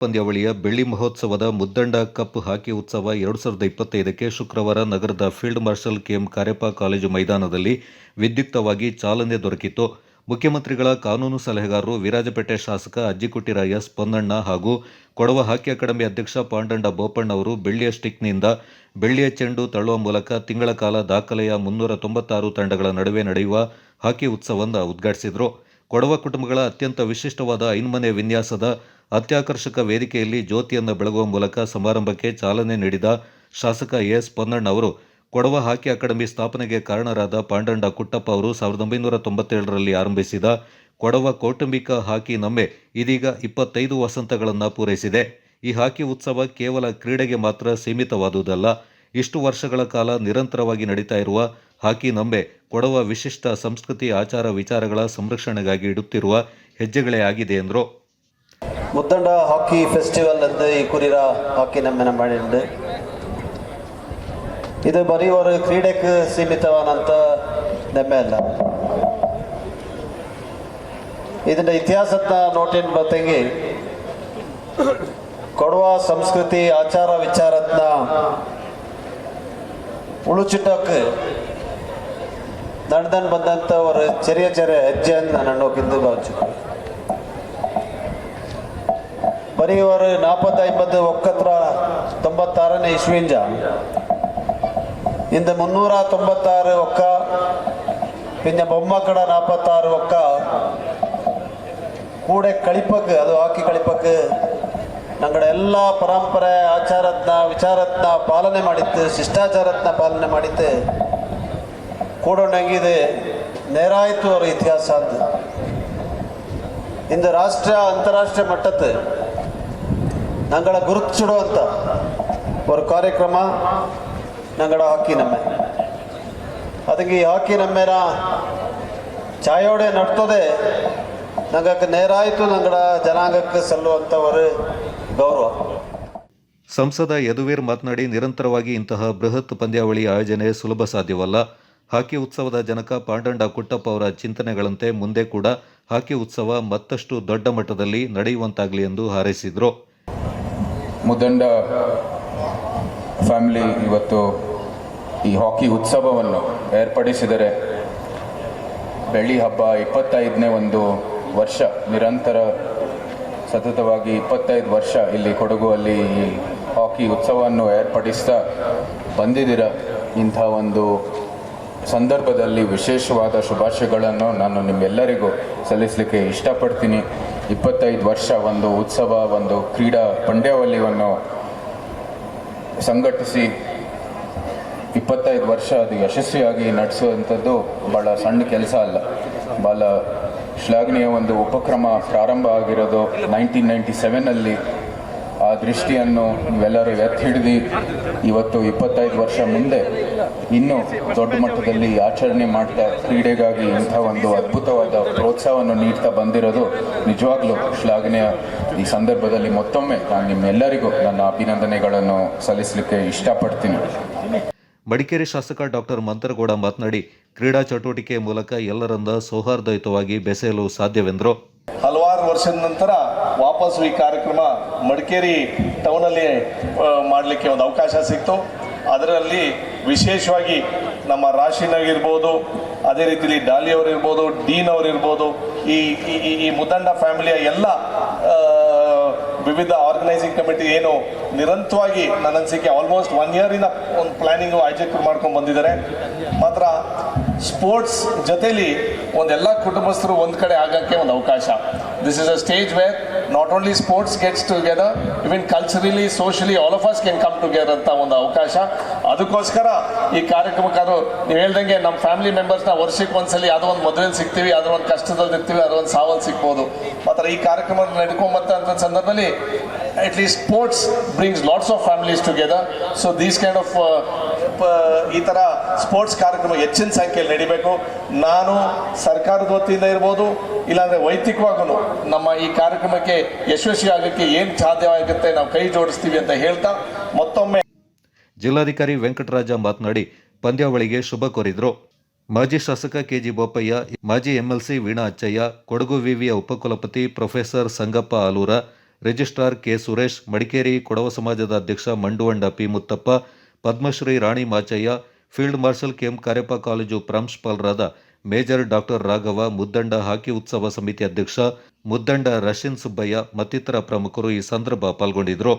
ಪಂದ್ಯಾವಳಿಯ ಬೆಳ್ಳಿ ಮಹೋತ್ಸವದ ಮುದ್ದಂಡ ಕಪ್ ಹಾಕಿ ಉತ್ಸವ ಎರಡು ಸಾವಿರದ ಇಪ್ಪತ್ತೈದಕ್ಕೆ ಶುಕ್ರವಾರ ನಗರದ field marshal KM Kariappa college ಮೈದಾನದಲ್ಲಿ ವಿದ್ಯುಕ್ತವಾಗಿ ಚಾಲನೆ ದೊರಕಿತು ಮುಖ್ಯಮಂತ್ರಿಗಳ ಕಾನೂನು ಸಲಹೆಗಾರರು ವಿರಾಜಪೇಟೆ ಶಾಸಕ ಅಜ್ಜಿಕುಟ್ಟಿರ ಎಸ್ ಪೊನ್ನಣ್ಣ ಹಾಗೂ ಕೊಡವ ಹಾಕಿ ಅಕಾಡೆಮಿ ಅಧ್ಯಕ್ಷ ಪಾಂಡಂಡ ಬೋಪಣ್ಣ ಅವರು ಬೆಳ್ಳಿಯ ಸ್ಟಿಕ್ನಿಂದ ಬೆಳ್ಳಿಯ ಚೆಂಡು ತಳ್ಳುವ ಮೂಲಕ ತಿಂಗಳ ಕಾಲ ದಾಖಲೆಯ ಮುನ್ನೂರ ತೊಂಬತ್ತಾರು ತಂಡಗಳ ನಡುವೆ ನಡೆಯುವ ಹಾಕಿ ಉತ್ಸವವನ್ನು ಉದ್ಘಾಟಿಸಿದರು. ಕೊಡವ ಕುಟುಂಬಗಳ ಅತ್ಯಂತ ವಿಶಿಷ್ಟವಾದ ಐನ್ಮನೆ ವಿನ್ಯಾಸದ ಅತ್ಯಾಕರ್ಷಕ ವೇದಿಕೆಯಲ್ಲಿ ಜ್ಯೋತಿಯನ್ನು ಬೆಳಗುವ ಮೂಲಕ ಸಮಾರಂಭಕ್ಕೆ ಚಾಲನೆ ನೀಡಿದ ಶಾಸಕ ಎಸ್ ಪೊನ್ನಣ್ಣ ಅವರು, ಕೊಡವ ಹಾಕಿ ಅಕಾಡೆಮಿ ಸ್ಥಾಪನೆಗೆ ಕಾರಣರಾದ ಪಾಂಡಂಡ ಕುಟ್ಟಪ್ಪ ಅವರು ಸಾವಿರದ ಒಂಬೈನೂರ ತೊಂಬತ್ತೇಳರಲ್ಲಿ ಆರಂಭಿಸಿದ ಕೊಡವ ಕೌಟುಂಬಿಕ ಹಾಕಿ ನಮ್ಮೆ ಇದೀಗ ಇಪ್ಪತ್ತೈದು ವಸಂತಗಳನ್ನು ಪೂರೈಸಿದೆ. ಈ ಹಾಕಿ ಉತ್ಸವ ಕೇವಲ ಕ್ರೀಡೆಗೆ ಮಾತ್ರ ಸೀಮಿತವಾದುದಲ್ಲ, ಇಷ್ಟು ವರ್ಷಗಳ ಕಾಲ ನಿರಂತರವಾಗಿ ನಡೀತಾ ಇರುವ ಹಾಕಿ ನಂಬೆ ಕೊಡವ ವಿಶಿಷ್ಟ ಸಂಸ್ಕೃತಿ ಆಚಾರ ವಿಚಾರಗಳ ಸಂರಕ್ಷಣೆಗಾಗಿ ಇಡುತ್ತಿರುವ ಹೆಜ್ಜೆಗಳೇ ಆಗಿದೆ ಎಂದರು. முத்தண்ட ஹாக்கி ஃபெஸ்டிவல் வந்து இக்குரிரா ಹಾಕಿ ನಮ್ಮ ನಿಂಡು ಇದು ಬರೀ ಅವರು ಕ್ರೀಡೆಗೆ ಸೀಮಿತವಾದಂಥ ನೆಮ್ಮೆ ಅಲ್ಲ. ಇದನ್ನ ಇತಿಹಾಸದ ನೋಟಿನ ಬತ್ತಂಗಿ ಕೊಡುವ ಸಂಸ್ಕೃತಿ, ಆಚಾರ ವಿಚಾರದನ್ನ ಉಳುಚಿಟ್ಟಕ್ಕೆ ನಡೆದನ್ ಬಂದಂತ ಅವರ ಚರಿಯ ಚರಿಯ, ಹೆಜ್ಜೆಯನ್ನು ನಾನು ನೋಕಿದ್ದು ಭಾವಿಸಿಕೊಳ್ಳಿ ಬರೀ ಅವರು ಇಪ್ಪತ್ತು ಒಕ್ಕತ್ರ ತೊಂಬತ್ತಾರನೇ ಇಸ್ವಿಂಜ. ಇಂದ ಮುನ್ನೂರ ತೊಂಬತ್ತಾರು ಒಕ್ಕ ಪಿಂಜ ಬೊಮ್ಮಕ್ಕಡ ನಾಲ್ಪತ್ತಾರು ಒಕ್ಕ. ಕೂಡೆ ಕಳಿಪಕ್ಕೆ ಅದು ಹಾಕಿ ಕಳಿಪಕ್ಕೆ ನಂಗಡ ಎಲ್ಲ ಪರಂಪರೆ ಆಚಾರತ್ನ ವಿಚಾರತ್ನ ಪಾಲನೆ ಮಾಡಿತ್ತು ಶಿಷ್ಟಾಚಾರತ್ನ ಪಾಲನೆ ಮಾಡಿತ್ತು. ಕೂಡೊಂಡಂಗಿದೆ ನೇರಾಯಿತು ಅವರ ಇತಿಹಾಸ ಅಂತ. ಇಂದು ರಾಷ್ಟ್ರ, ಅಂತಾರಾಷ್ಟ್ರೀಯ ನಂಗಳ ಗುರುತಿಸಿಡೋ ಅಂತ. ஒரு ಕಾರ್ಯಕ್ರಮ ನಂಗಳ ಹಾಕಿ ನಮ್ಮ ಅದಕ್ಕೆ ಈ ಹಾಕಿ ನಮ್ಮೇರ ಛಾಯೋಡೆ ನಡ್ತದೆ. ನಂಗಕ್ಕೆ ನೇರಾಯಿತು ನಂಗಡ ಜನಾಂಗಕ್ಕೆ ಸಲ್ಲುವಂಥವರು ಗೌರವ. ಸಂಸದ ಯದುವೀರ್ ಮಾತನಾಡಿ ನಿರಂತರವಾಗಿ ಇಂತಹ ಬೃಹತ್ ಪಂದ್ಯಾವಳಿ ಆಯೋಜನೆ ಸುಲಭ ಸಾಧ್ಯವಲ್ಲ. ಹಾಕಿ ಉತ್ಸವದ ಜನಕ ಪಾಂಡಂಡ ಕುಟ್ಟಪ್ಪ ಅವರ ಚಿಂತನೆಗಳಂತೆ ಮುಂದೆ ಕೂಡ ಹಾಕಿ ಉತ್ಸವ ಮತ್ತಷ್ಟು ದೊಡ್ಡ ಮಟ್ಟದಲ್ಲಿ ನಡೆಯುವಂತಾಗಲಿ ಎಂದು ಹಾರೈಸಿದರು. ಮುದಂಡ ಫ್ಯಾಮಿಲಿ ಇವತ್ತು ಈ ಹಾಕಿ ಉತ್ಸವವನ್ನು ಏರ್ಪಡಿಸಿದರೆ ಬೆಳ್ಳಿ ಹಬ್ಬ ಇಪ್ಪತ್ತೈದನೇ ಒಂದು ವರ್ಷ, ನಿರಂತರ ಸತತವಾಗಿ ಇಪ್ಪತ್ತೈದು ವರ್ಷ ಇಲ್ಲಿ ಕೊಡಗುವಲ್ಲಿ ಈ ಹಾಕಿ ಉತ್ಸವವನ್ನು ಏರ್ಪಡಿಸ್ತಾ ಬಂದಿದ್ದೀರ? ಇಂಥ ಒಂದು ಸಂದರ್ಭದಲ್ಲಿ ವಿಶೇಷವಾದ ಶುಭಾಶಯಗಳನ್ನು ನಾನು ನಿಮ್ಮೆಲ್ಲರಿಗೂ ಸಲ್ಲಿಸಲಿಕ್ಕೆ ಇಷ್ಟಪಡ್ತೀನಿ. ಇಪ್ಪತ್ತೈದು ವರ್ಷ ಒಂದು ಉತ್ಸವ, ಒಂದು ಕ್ರೀಡಾ ಪಂದ್ಯಾವಳಿಯನ್ನು ಸಂಘಟಿಸಿ ಇಪ್ಪತ್ತೈದು ವರ್ಷ ಅದು ಯಶಸ್ವಿಯಾಗಿ ನಡೆಸುವಂಥದ್ದು ಭಾಳ ಸಣ್ಣ ಕೆಲಸ ಅಲ್ಲ. ಭಾಳ ಶ್ಲಾಘನೀಯ ಒಂದು ಉಪಕ್ರಮ ಪ್ರಾರಂಭ ಆಗಿರೋದು. ನೈನ್ಟೀನ್ ನೈಂಟಿ ಸೆವೆನಲ್ಲಿ ಆ ದೃಷ್ಟಿಯನ್ನು ನೀವೆಲ್ಲರೂ ಎತ್ತಿ ಹಿಡಿದು ಇವತ್ತು ಇಪ್ಪತ್ತೈದು ವರ್ಷ ಮುಂದೆ ಇನ್ನು ದೊಡ್ಡ ಮಟ್ಟದಲ್ಲಿ ಆಚರಣೆ ಮಾಡ್ತಾ ಕ್ರೀಡೆಗಾಗಿ ಇಂಥ ಒಂದು ಅದ್ಭುತವಾದ ಪ್ರೋತ್ಸಾಹವನ್ನು ನೀಡ್ತಾ ಬಂದಿರೋದು ನಿಜವಾಗ್ಲೂ ಶ್ಲಾಘನೆಯ. ಈ ಸಂದರ್ಭದಲ್ಲಿ ಮತ್ತೊಮ್ಮೆ ನಾನು ನಿಮ್ಮೆಲ್ಲರಿಗೂ ನನ್ನ ಅಭಿನಂದನೆಗಳನ್ನು ಸಲ್ಲಿಸಲಿಕ್ಕೆ ಇಷ್ಟಪಡ್ತೀನಿ. ಮಡಿಕೇರಿ ಶಾಸಕ ಡಾಕ್ಟರ್ ಮಂತರಗೌಡ ಮಾತನಾಡಿ ಕ್ರೀಡಾ ಚಟುವಟಿಕೆ ಮೂಲಕ ಎಲ್ಲರನ್ನ ಸೌಹಾರ್ದಯುತವಾಗಿ ಬೆಸೆಯಲು ಸಾಧ್ಯವೆಂದರು. ಹಲವಾರು ವರ್ಷದ ನಂತರ ವಾಪಸ್ಸು ಈ ಕಾರ್ಯಕ್ರಮ ಮಡಿಕೇರಿ ಟೌನಲ್ಲಿ ಮಾಡಲಿಕ್ಕೆ ಒಂದು ಅವಕಾಶ ಸಿಕ್ತು. ಅದರಲ್ಲಿ ವಿಶೇಷವಾಗಿ ನಮ್ಮ ರಾಶಿನಾಗಿರ್ಬೋದು ಅದೇ ರೀತಿಲಿ ಡಾಲಿ ಅವರಿರ್ಬೋದು ಡೀನ್ ಅವರಿರ್ಬೋದು ಈ, ಈ- ಮುದಂಡ ಫ್ಯಾಮಿಲಿಯ ಎಲ್ಲ ವಿವಿಧ ಆರ್ಗನೈಸಿಂಗ್ ಕಮಿಟಿ ಏನು ನಿರಂತರವಾಗಿ ನನ್ನ ಅನಿಸಿಕೆ ಆಲ್ಮೋಸ್ಟ್ ಒನ್ ಇಯರಿನ ಒಂದು ಪ್ಲ್ಯಾನಿಂಗು ಆಯೋಜಕರು ಮಾಡ್ಕೊಂಡು ಬಂದಿದ್ದಾರೆ. ಮಾತ್ರ ಸ್ಪೋರ್ಟ್ಸ್ ಜೊತೆಲಿ ಒಂದೆಲ್ಲ ಕುಟುಂಬಸ್ಥರು ಒಂದು ಕಡೆ ಆಗೋಕ್ಕೆ ಒಂದು ಅವಕಾಶ. This is a stage where not only sports gets together even culturally socially all of us can come together ಅಂತ ಒಂದು ಅವಕಾಶ. ಅದಕ್ಕೋಸ್ಕರ ಈ ಕಾರ್ಯಕ್ರಮಕ್ಕಾದ್ರು ನೀವು ಹೇಳ್ದಂಗೆ ನಮ್ಮ ಫ್ಯಾಮಿಲಿ ಮೆಂಬರ್ಸ್ನ ವರ್ಷಕ್ಕೆ ಒಂದ್ಸಲಿ ಯಾವುದೋ ಒಂದು ಮದುವೆಲಿ ಸಿಗ್ತೀವಿ ಅದರ ಒಂದು ಕಷ್ಟದಲ್ಲಿ ಇರ್ತೀವಿ ಅದರ ಒಂದು ಸಾವಲ್ಲಿ ಸಿಗ್ಬೋದು. ಮಾತ್ರ ಈ ಕಾರ್ಯಕ್ರಮ ನಡ್ಕೊಂಬತ್ತ ಅಂತ ಸಂದರ್ಭದಲ್ಲಿ sports brings lots of families together. So these kind of uh, ಪ- ಈ ಥರ ಸ್ಪೋರ್ಟ್ಸ್ ಕಾರ್ಯಕ್ರಮ ಹೆಚ್ಚಿನ ಸಂಖ್ಯೆಯಲ್ಲಿ ನಡಿಬೇಕು. ನಾನು ಸರ್ಕಾರದ ವತಿಯಿಂದ ಇರ್ಬೋದು, ಇಲ್ಲಾಂದರೆ ವೈಯಕ್ತಿಕವಾಗೂ ನಮ್ಮ ಈ ಕಾರ್ಯಕ್ರಮಕ್ಕೆ ಯಶಸ್ವಿ ಆಗೋಕ್ಕೆ ಏನು ಸಾಧ್ಯವಾಗುತ್ತೆ ನಾವು ಕೈ ಜೋಡಿಸ್ತೀವಿ ಅಂತ ಹೇಳ್ತಾ ಮತ್ತೊಮ್ಮೆ ಜಿಲ್ಲಾಧಿಕಾರಿ ವೆಂಕಟರಾಜ ಮಾತನಾಡಿ, ಪಂದ್ಯಾವಳಿಗೆ ಶುಭ ಕೋರಿದ್ರು. ಮಾಜಿ ಶಾಸಕ ಕೆಜಿ ಬೋಪಯ್ಯ, ಮಾಜಿ ಎಂಎಲ್ಸಿ ವೀಣಾ ಅಚ್ಚಯ್ಯ, ಕೊಡಗು ವಿವಿಯ ಉಪಕುಲಪತಿ professor Sangappa Alur, registrar K Suresh, Madikeri Kodava ಸಮಾಜದ ಅಧ್ಯಕ್ಷ Manduvanda P Muthappa, Padmashri Rani Machaiah field marshal KM Kariappa college ಪ್ರಾಂಶುಪಾಲರಾದ major doctor Raghava, Muddanda hockey ಉತ್ಸವ ಸಮಿತಿ ಅಧ್ಯಕ್ಷ ಮುದ್ದಂಡ ರಶಿನ್ ಸುಬ್ಬಯ್ಯ ಮತ್ತಿತರ ಪ್ರಮುಖರು ಈ ಸಂದರ್ಭ ಪಾಲ್ಗೊಂಡಿದ್ದರು.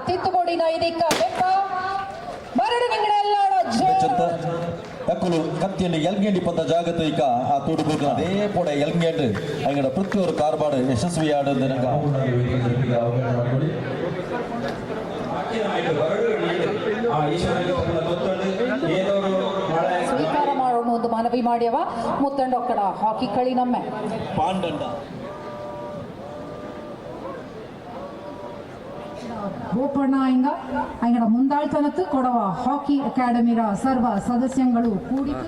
ತಿದ್ದುಗೋಡಿನ ಇದೀಗ ಬೆಂಬ ಮರಡು ನಿಂಗಳೆಲ್ಲಾಡ ಕಕ್ಕಲು ಕತ್ತಿಯನ್ನು ಎಲ್ಗೇಂಡಿ ಬಂದ ಜಾಗತೆ ಆ ತೋಡು ತೂಡುಬೋಗಿನ ಅದೇ ಪೋಡೆ ಎಲ್ಗೇಂಡು ಅಂಗಡ ಪ್ರತಿಯೊಂದು ಕಾರ್ಬಾಡು ಯಶಸ್ವಿಯಾಡು ನನಗ ಸ್ವೀಕಾರ ಮಾಡೋಣ ಒಂದು ಮನವಿ ಮಾಡ್ಯವ ಮುತ್ತಂಡ ಹಾಕಿ ಕಳಿ ನಮ್ಮೆ ಪಾಂಡಂಡ ಗೋಪಣ್ಣ ಇಂಗ ಅಂಗಡ ಮುಂದಾಳ್ತನತ್ತು ಕೊಡವ ಹಾಕಿ ಅಕಾಡೆಮಿರ ಸರ್ವ ಸದಸ್ಯಗಳು ಕೂಡಿತು.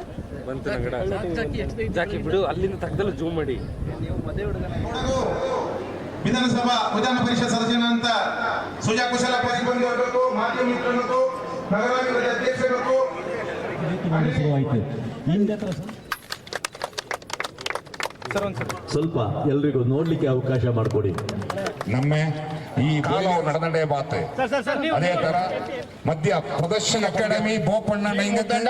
ಜಾಕಿ ಬಿಡು ಅಲ್ಲಿಂದ ತಗ್ದಲ್ಲ ಜೂಮ್ ಮಾಡಿ. ವಿಧಾನಸಭಾ ವಿಧಾನ ಪರಿಷತ್ ಸದಸ್ಯನಂತ ಸುಜಾ ಕುಶಲ ಬಂಧು ಇರಬೇಕು ಮಾಧ್ಯಮ ಮಿತ್ರನಬೇಕು ನಗರಾಭಿವೃದ್ಧಿ ಶುರುವಾಯಿತು ಸ್ವಲ್ಪ ಎಲ್ರಿಗೂ ನೋಡ್ಲಿಕ್ಕೆ ಅವಕಾಶ ಮಾಡಿಕೊಡಿ. ನಮ್ಮ ಈ ಕಾಲ ನಡೆದಂಡೆ ಬಾತ್ ಅದೇ ತರ ಮಧ್ಯ ಪ್ರದರ್ಶನ ಅಕಾಡೆಮಿ ಬೋಪಣ್ಣ ನೈಂಗದಂಡ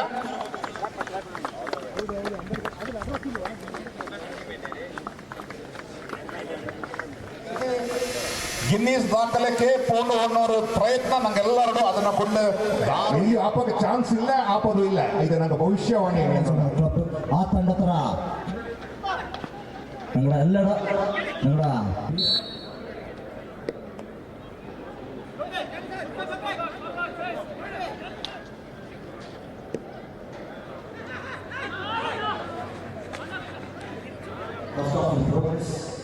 ಗಿನ್ನೀಸ್ ದಾಖಲೆಗೆ ಪೂರ್ಣ ಅನ್ನೋರು ಪ್ರಯತ್ನ ನಂಗೆಲ್ಲರೂ ಅದನ್ನ ಕೊಂಡು ಇಲ್ಲಿ ಆಪದ ಚಾನ್ಸ್ ಇಲ್ಲ ಆಪದು ಇಲ್ಲ ಇದು ನಂಗೆ ಭವಿಷ್ಯವಾಣಿ ಆ ತಂಡ ತರ ನಂಗಡ ಎಲ್ಲಡ ನಂಗಡ